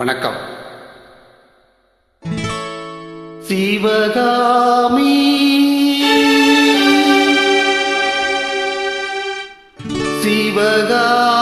வணக்கம். சிவகாமி. சிவகா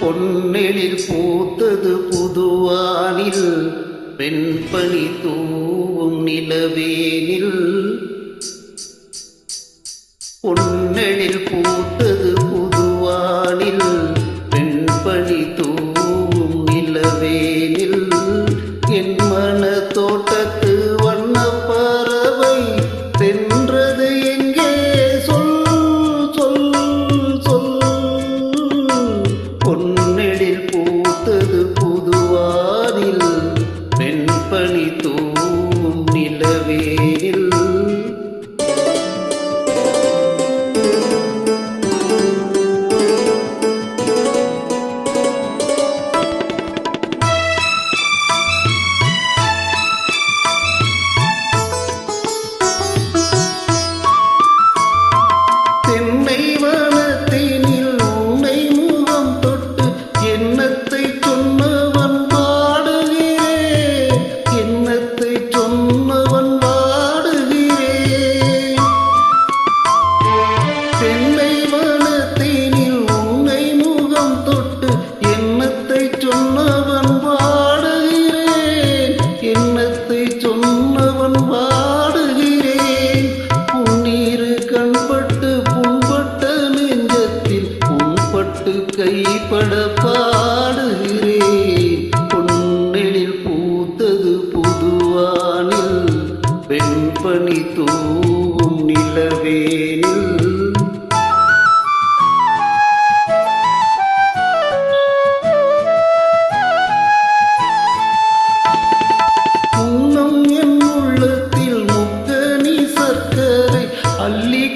பொன்னெழில் பூத்தது புதுவானில் பெண்பணி தூவும் நிலவேனில். பொன்னெழில் பூ ध्वनितु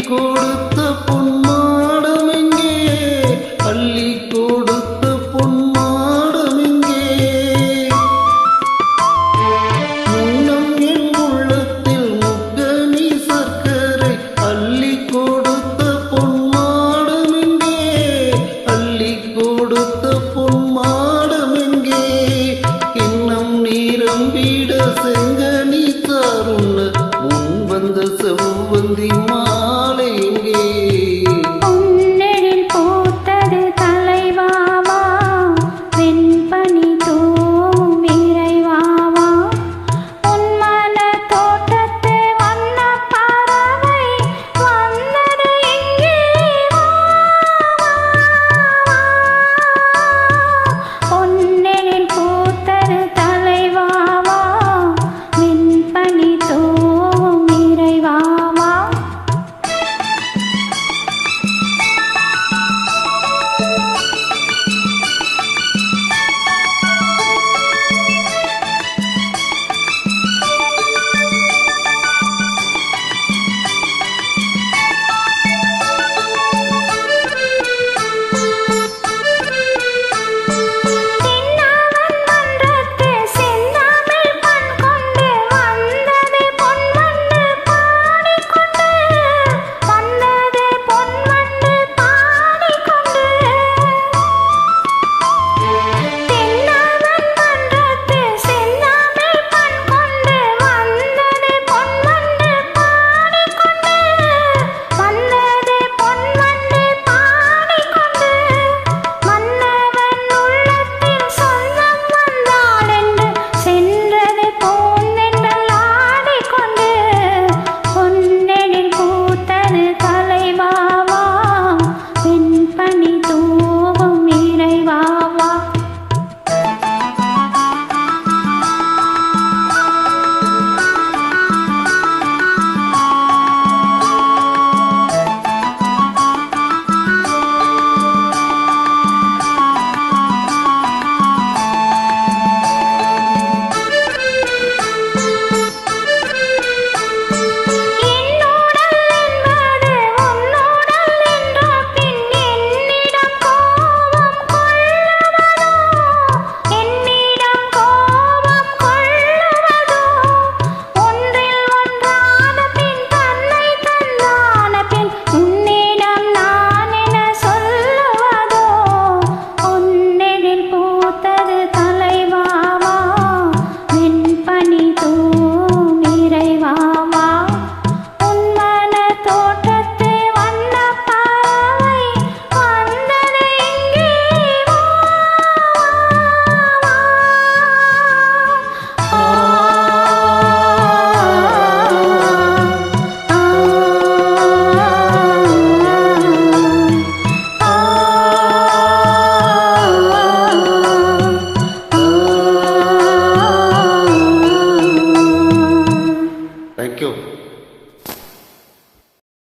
கொடுத்த பொன்மாடம் எங்கே அள்ளி கொடுத்த பொன்மாடம் எங்கே முன்னம் என் உள்ளத்தில் முக்கனி சர்க்கரை. அள்ளி கொடுத்த பொன்மாடம் எங்கே அள்ளி கொடுத்த பொன்மாடம் எங்கே இன்னும் நீரம்பிட செங்கனி தாருண்ண முன் வந்த செவ்வந்தி மா